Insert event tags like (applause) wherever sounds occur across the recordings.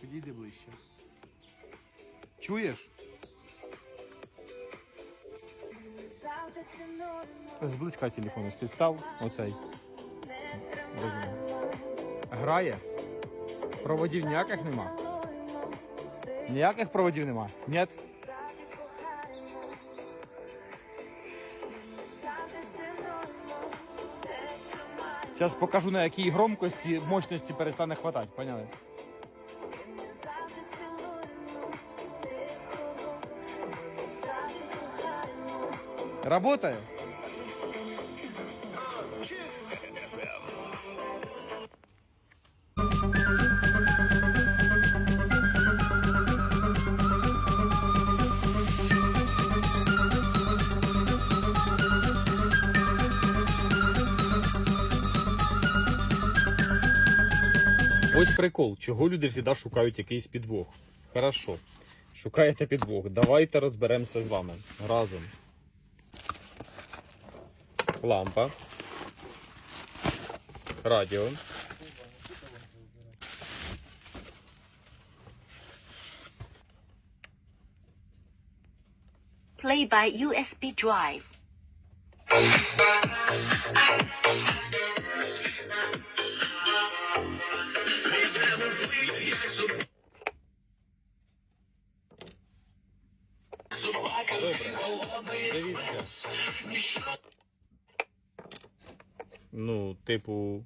Підійди ближче. Чуєш? Зблизька телефон підстав. Оцей. Грає. Проводів ніяких нема. Ніяких проводів нема? Ні? Зараз покажу на якій громкості мощності перестане хватати, поняли? Работає? Ось прикол, чого люди завжди шукають якийсь підвох. Хорошо. Шукаєте підвох. Давайте розберемося з вами разом. Лампа. Радіо. Play by USB drive. Дивіться. Ну, типу,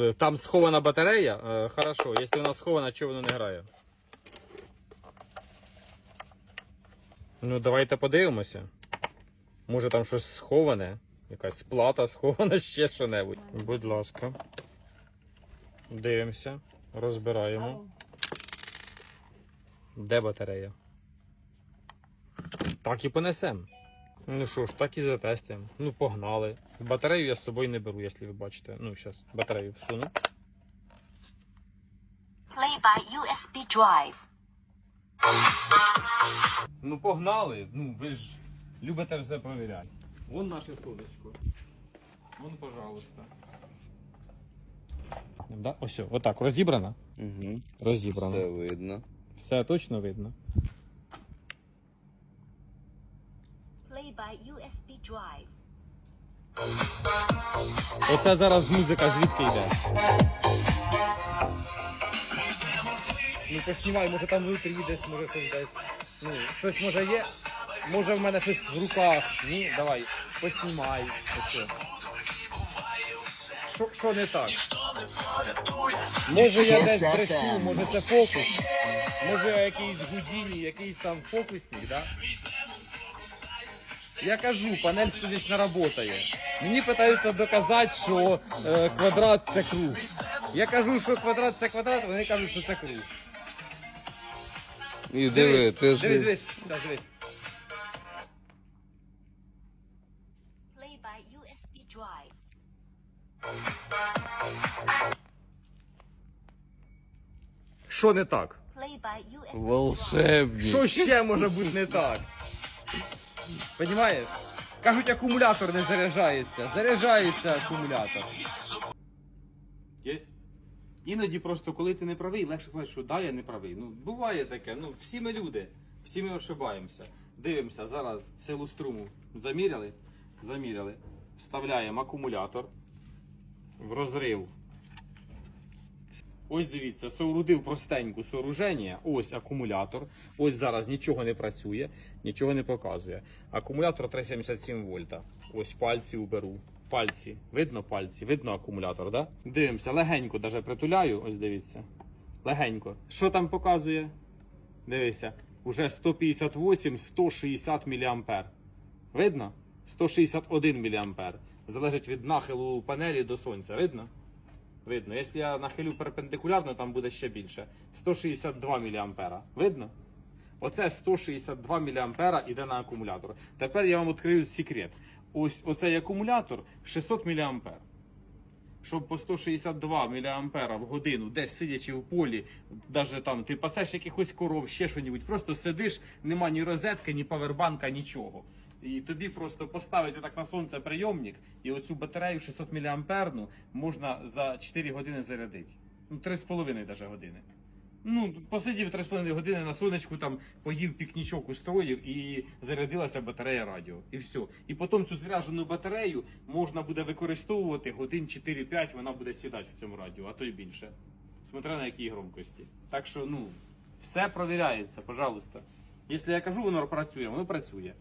е, там схована батарея. Е, Хорошо, якщо вона схована, чого воно не грає? Ну, давайте подивимося. Може там щось сховане, якась плата схована, (laughs) ще що-небудь. Будь ласка. Дивимося, розбираємо. Де батарея? Так і понесемо. Ну що ж, так і затестимо. Ну, погнали. Батарею я з собою не беру, якщо ви бачите. Ну, зараз батарею всуну. Play by USB drive. Ну, погнали. Ну, ви ж любите все провіряти. Вон наше сонечко. Вон, пожалуйста. Да? Ось, отак, розібрана? Угу. Розібрана. Все видно. Все точно видно. Play by USB drive. Оце зараз музика звідки йде. Ну поснімай, може там внутрі десь, може щось десь. Ну, щось може є. Може в мене щось в руках. Ні, давай, поснімай. Ось. Що, що не так? Може я десь брешу, може це фокус. Може я якийсь гудіні, якийсь там фокусник, да? Я кажу, панель сонячна работає. Мені питаються доказати, що е, квадрат це круг. Я кажу, що квадрат це квадрат, вони кажуть, що це круг. І диви, ти дивись, ж. дивись, Щас, дивись. Play by USB drive. Що не так? Play by USB drive. Волшебник. Що ще може бути не так? Понімаєш? Кажуть, акумулятор не заряджається. Заряджається акумулятор. Єсть? Іноді просто, коли ти не правий, легше сказати, що да, я не правий. Ну, буває таке. Ну, всі ми люди, всі ми ошибаємося. Дивимося, зараз силу струму заміряли. Заміряли. Вставляємо акумулятор в розрив. Ось дивіться, соорудив простеньку сооруження. Ось акумулятор. Ось зараз нічого не працює, нічого не показує. Акумулятор 377 вольта. Ось пальці уберу. Пальці. Видно пальці, видно акумулятор, да? Дивимося, легенько даже притуляю. Ось дивіться. Легенько. Що там показує? Дивися. Уже 158, 160 мА. Видно? 161 мА. Залежить від нахилу панелі до сонця. Видно? Видно. Якщо я нахилю перпендикулярно, там буде ще більше. 162 мА. Видно? Оце 162 мА йде на акумулятор. Тепер я вам відкрию секрет. Ось оцей акумулятор 600 мА. Щоб по 162 мА в годину, десь сидячи в полі, навіть там ти пасеш якихось коров, ще що-небудь, просто сидиш, нема ні розетки, ні павербанка, нічого. І тобі просто поставити так на сонце прийомник, і оцю батарею 600 мА можна за 4 години зарядити. Ну, 3,5 навіть години. Ну, посидів 3,5 години на сонечку, там поїв пікнічок, устроїв і зарядилася батарея радіо. І все. І потім цю заряджену батарею можна буде використовувати годин 4-5, вона буде сідати в цьому радіо, а то й більше. Смотря на якій громкості. Так що, ну, все провіряється, пожалуйста. Якщо я кажу, воно працює, воно працює.